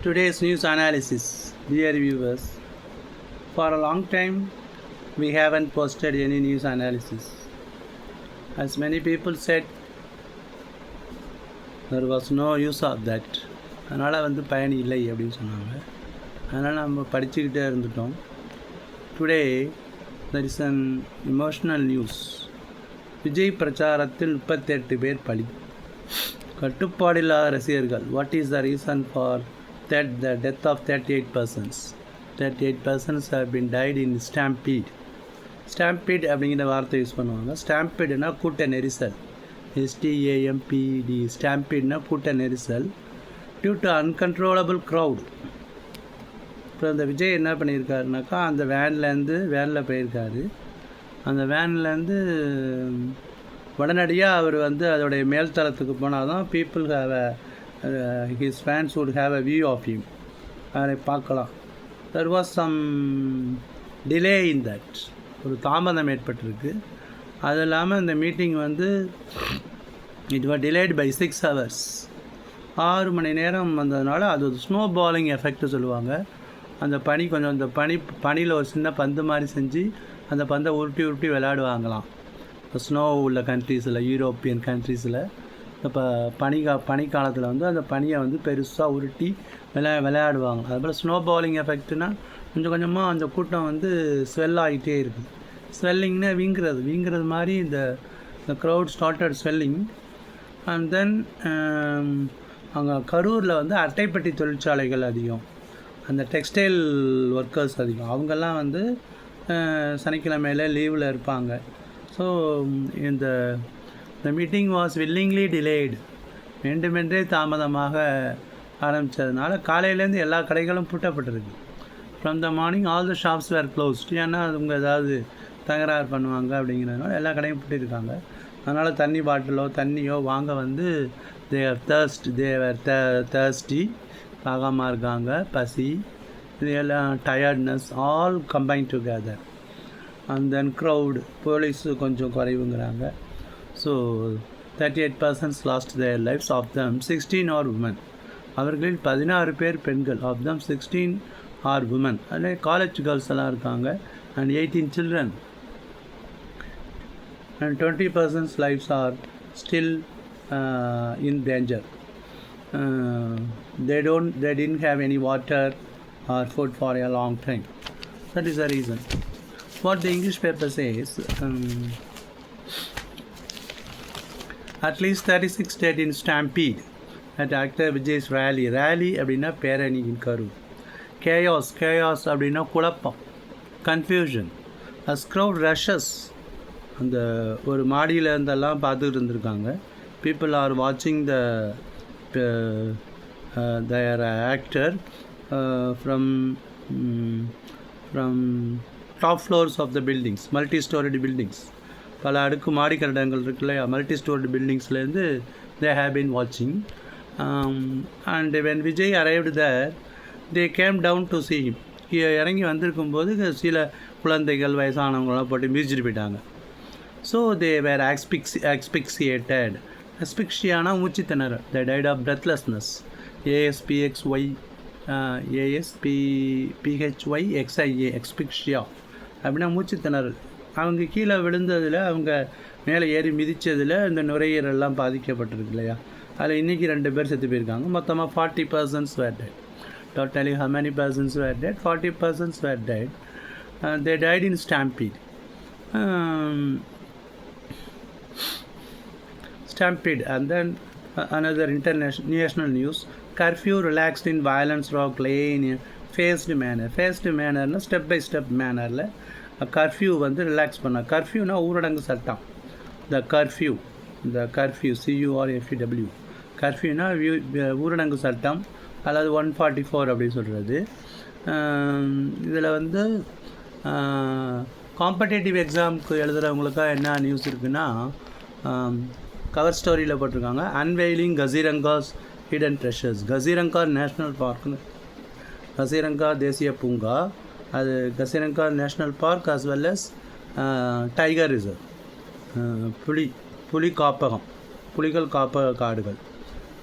today's news analysis. Dear viewers, for a long time we haven't posted any news analysis as many people said there was no use of that அதனால் வந்து பயன் இல்லை அப்படின்னு சொன்னாங்க அதனால் நம்ம படிச்சுக்கிட்டே இருந்துட்டோம் today there is an emotional news Vijay பிரச்சாரத்தில் முப்பத்தெட்டு பேர் பலி கட்டுப்பாடில்லாத ரசிகர்கள் what is the reason for that the death of thirty eight persons thirty eight persons died பின் stampede. இன் ஸ்டாம்பீட் ஸ்டாம்பீட் அப்படிங்கிற வார்த்தை யூஸ் பண்ணுவாங்க. ஸ்டாம்பீடுனா கூட்ட நெரிசல். எஸ்டிஏஎம்பிடி ஸ்டாம்பீட்னா கூட்ட நெரிசல். டியூ டு அன்கன்ட்ரோலபிள் க்ரௌட் இப்போ அந்த விஜய் என்ன பண்ணியிருக்காருனாக்கா அந்த வேன்லேருந்து வேனில் போயிருக்காரு. அந்த வேன்லேருந்து உடனடியாக அவர் வந்து அதோடைய மேல்தளத்துக்கு போனால் தான் people have his fans would have a view of him அதை பார்க்கலாம். There was some delay in that ஒரு தாமதம் ஏற்பட்டிருக்கு. அது இல்லாமல் இந்த மீட்டிங் வந்து it was delayed by six hours ஆறு மணி நேரம் வந்ததுனால அது ஒரு ஸ்னோ பாலிங் எஃபெக்ட் சொல்லுவாங்க. அந்த பனி கொஞ்சம் அந்த பனி பனியில் ஒரு சின்ன பந்து மாதிரி செஞ்சு அந்த பந்தை உருட்டி உருட்டி விளையாடுவாங்களாம். ஸ்னோ உள்ள கண்ட்ரீஸில் யூரோப்பியன் கண்ட்ரீஸில் இப்போ பனி கா பனிக்காலத்தில் வந்து அந்த பனியை வந்து பெருசாக உருட்டி விளையா விளையாடுவாங்க. அதுபோல் ஸ்னோ பவுலிங் எஃபெக்ட்னா கொஞ்சம் கொஞ்சமாக அந்த கூட்டம் வந்து ஸ்வெல் ஆகிட்டே இருக்குது ஸ்வெல்லிங்னா வீங்குறது. வீங்குறது மாதிரி இந்த இந்த crowd started swelling and then அங்கே கரூரில் வந்து அட்டைப்பட்டி தொழிற்சாலைகள் அதிகம். அந்த டெக்ஸ்டைல் ஒர்க்கர்ஸ் அதிகம். அவங்கெல்லாம் வந்து சனிக்கிழமையில் லீவில் இருப்பாங்க. ஸோ இந்த the meeting was willingly delayed வேண்டுமென்றே தாமதமாக ஆரம்பித்ததுனால காலையிலேருந்து எல்லா கடைகளும் பூட்டப்பட்டிருக்கு. From the morning all the shops were closed ஏன்னா அவங்க ஏதாவது தகராறு பண்ணுவாங்க அப்படிங்கிறதுனால எல்லா கடையும் பூட்டியிருக்காங்க. அதனால் தண்ணி பாட்டிலோ தண்ணியோ வாங்க வந்து தேர் தேர்ஸ்ட் தேவர் த தேர்ஸ்டி தாகமாக இருக்காங்க பசி இது எல்லாம் tiredness all combine together and then crowd police கொஞ்சம் குறைவுங்கிறாங்க. So thirty eight persons lost their lives of them sixteen are women அவர்களில் பதினாறு பேர் பெண்கள் of them sixteen are women அதில் காலேஜ் கேர்ள்ஸ் எல்லாம் இருக்காங்க and eighteen children and twenty persons lives are still in danger they don't they didn't have any water or food for a long time that is the reason what the English paper says at least 36 dead in stampede at actor Vijay's rally rally அப்படின்னா பேரணியின் கரு chaos chaos அப்படின்னா குழப்பம் confusion as crowd rushes அந்த ஒரு மாடியில் இருந்தெல்லாம் பார்த்துக்கிட்டு இருந்திருக்காங்க பீப்புள் ஆர் வாட்சிங் the their actor from from top floors of the buildings multi storied buildings பல அடுக்கு மாடி கட்டடங்கள் இருக்கு இல்லையா? மல்டி ஸ்டோர்டு பில்டிங்ஸ்லேருந்து தே ஹேவ் பின் வாட்சிங் and when Vijay arrived the they came down to see இறங்கி வந்திருக்கும்போது சில குழந்தைகள் வயசானவங்களாம் போட்டு மிதிச்சிட்டு போயிட்டாங்க. ஸோ தே வேர் ஆக்ஸ்பிக்ஸ் ஆக்ஸ்பிக்சியேட்டட் அஸ்பிக்ஷியானா மூச்சு திணறல் the died of breathlessness A S P X Y A S P P H Y X I A asphyxia அப்படின்னா மூச்சு திணறல். அவங்க கீழே விழுந்ததில் அவங்க மேலே ஏறி மிதித்ததில் இந்த நுரையீரெல்லாம் பாதிக்கப்பட்டிருக்கு இல்லையா அதில் இன்றைக்கி ரெண்டு பேர் செத்து போயிருக்காங்க மொத்தமாக forty persons were died totally how many persons were dead forty persons were dead they died in stampede stampede and then another international news curfew relaxed in violence rock lane phased manner phased மேனர்னால் step by step மேனரில் curfew வந்து relax பண்ண. கர்ஃப்யூனா ஊரடங்கு சட்டம். த curfew த curfew சியூஆர்எஃப்யூடபிள்யூ கர்ஃப்யூனா ஊரடங்கு சட்டம். அதாவது one forty four அப்படின்னு சொல்கிறது இதில் வந்து காம்படேட்டிவ் எக்ஸாமுக்கு எழுதுகிறவங்களுக்காக என்ன நியூஸ் இருக்குன்னா கவர் ஸ்டோரியில் போட்டிருக்காங்க. Unveiling Kaziranga's hidden treasures Kaziranga national பார்க்னு Kaziranga தேசிய பூங்கா. அது Kaziranga national park as well as tiger reserve புலி புலி காப்பகம் புலிகள் காப்பக காடுகள்.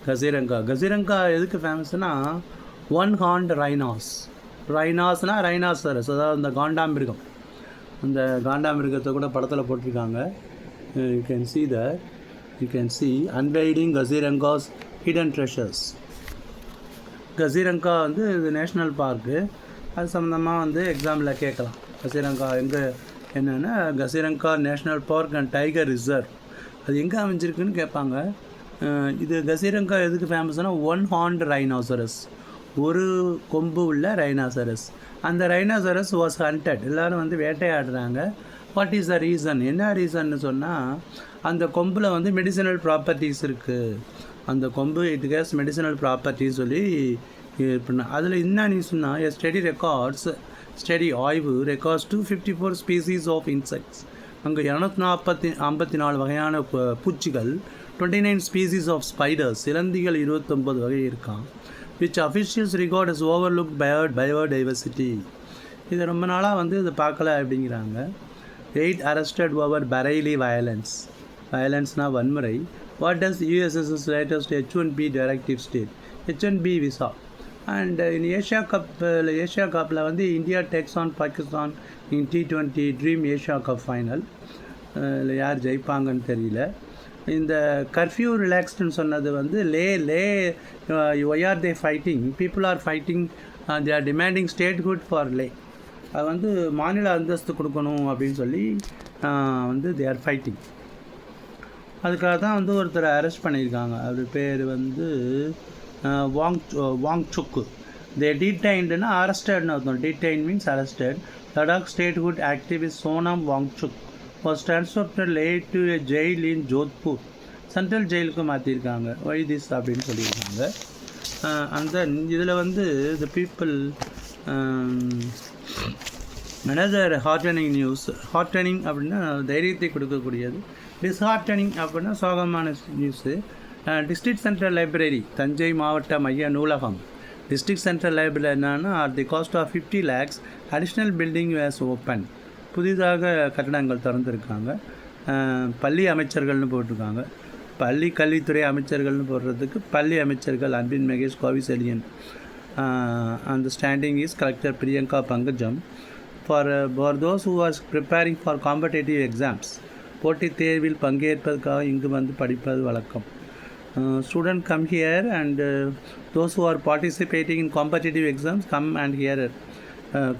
கசீரங்கா. கசிரங்கா எதுக்கு ஃபேமஸ்னா ஒன் ஹாண்ட் ரைனாஸ் ரைனாஸ்னால் ரைனாசரஸ் அதாவது இந்த காண்டாமிருகம். அந்த காண்டாமிருகத்தை கூட படத்தில் போட்டிருக்காங்க. You can see the you can see unveiling Kaziranga's hidden treasures Kaziranga வந்து இது நேஷ்னல் பார்க்கு அது சம்மந்தமாக வந்து எக்ஸாமில் கேட்கலாம். கசிரங்கா எங்கே என்னென்னா Kaziranga national park and tiger reserve அது எங்கே அமைஞ்சிருக்குன்னு கேட்பாங்க. இது கசிரங்கா எதுக்கு ஃபேமஸ்னால் ஒன் ஹார்ன்ட் ரைனாசரஸ் ஒரு கொம்பு உள்ள ரைனாசரஸ் அந்த ரைனாசரஸ் வாஸ் ஹண்டட் எல்லோரும் வந்து வேட்டையாடுறாங்க. வாட் இஸ் த ரீசன் என்ன ரீசன்னு சொன்னால் அந்த கொம்பில் வந்து மெடிசினல் ப்ராப்பர்ட்டிஸ் இருக்குது அந்த கொம்பு இட் கேஸ் மெடிசினல் ப்ராப்பர்ட்டின்னு சொல்லி இது பண்ண. அதில் என்ன நீ சொன்னால் ஸ்டடி ரெக்கார்ட்ஸ் ஸ்டடி ஆய்வு records two fifty four species of insects அங்கே இரநூத்தி நாற்பத்தி ஐம்பத்தி நாலு வகையான பூ- பூச்சிகள் twenty nine species of spiders சிலந்திகள் இருபத்தொம்பது வகை இருக்கான் which officials record is overlook bio biodiversity இது ரொம்ப நாளாக வந்து இதை பார்க்கல அப்படிங்கிறாங்க. Eight arrested over Bareilly violence வயலன்ஸ்னால் வன்முறை. What does U S S S latest H one B directive state H one B visa and in Asia கப்பில் Asia கப்பில் வந்து India takes on Pakistan in T twenty dream Asia cup final இதில் யார் ஜெயிப்பாங்கன்னு தெரியல. இந்த curfew ரிலாக்ஸ்டுன்னு சொன்னது வந்து Leh Leh why are they fighting people are fighting they are demanding statehood for Leh அது வந்து மாநில அந்தஸ்து கொடுக்கணும் அப்படின்னு சொல்லி uh, வந்து தே ஆர் ஃபைட்டிங் அதுக்காக தான் வந்து ஒருத்தரை அரெஸ்ட் பண்ணியிருக்காங்க. அவர் பேர் வந்து வாங் வாங் சுக்கு தே டீடைன்டுனா அரெஸ்டட்னு அர்த்தம். Detain means arrested Ladakh statehood activist Sonam Wangchuk was transferred late to a jail in Jodhpur central ஜெயிலுக்கு மாற்றிருக்காங்க ஒய் திஸ் அப்படின்னு சொல்லியிருக்காங்க. அந்த இதில் வந்து the people another heartening news heartening அப்படின்னா தைரியத்தை கொடுக்கக்கூடியது. டிஸ்ஹார்டனிங் அப்படின்னா சோகமான news district central library Thanjai மாவட்ட மைய நூலகம். டிஸ்ட்ரிக்ட் சென்ட்ரல் லைப்ரரி என்னன்னா at the cost of fifty lakhs additional building was open புதிதாக கட்டடங்கள் திறந்துருக்காங்க. பள்ளி அமைச்சர்கள்னு போட்டிருக்காங்க. பள்ளி கல்வித்துறை அமைச்சர்கள்னு போடுறதுக்கு பள்ளி அமைச்சர்கள் அன்பின் மகேஷ் கோவிசெலியன் அந்த standing is collector Priyanka Pankajam. For for those who are preparing for competitive exams போட்டித் தேர்வில் பங்கேற்பதற்காக இங்கு வந்து படிப்பது வழக்கம். Student come here and those who are participating in competitive exams come and here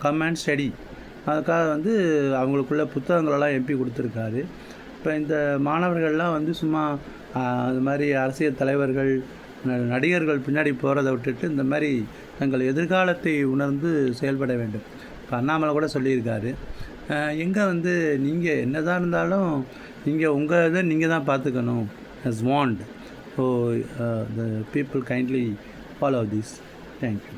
come and study அதுக்காக வந்து அவங்களுக்குள்ள புத்தகங்களெல்லாம் எம்பி கொடுத்துருக்காரு. இப்போ இந்த மாணவர்கள்லாம் வந்து சும்மா அது மாதிரி அரசியல் தலைவர்கள் நடிகர்கள் பின்னாடி போகிறத விட்டுட்டு இந்த மாதிரி தங்கள் எதிர்காலத்தை உணர்ந்து செயல்பட வேண்டும். இப்போ அண்ணாமலை கூட சொல்லியிருக்காரு. எங்கே வந்து நீங்கள் என்னதான் இருந்தாலும் நீங்கள் உங்கள் இதை நீங்கள் தான் பார்த்துக்கணும். As So uh, the people kindly follow this. Thank you.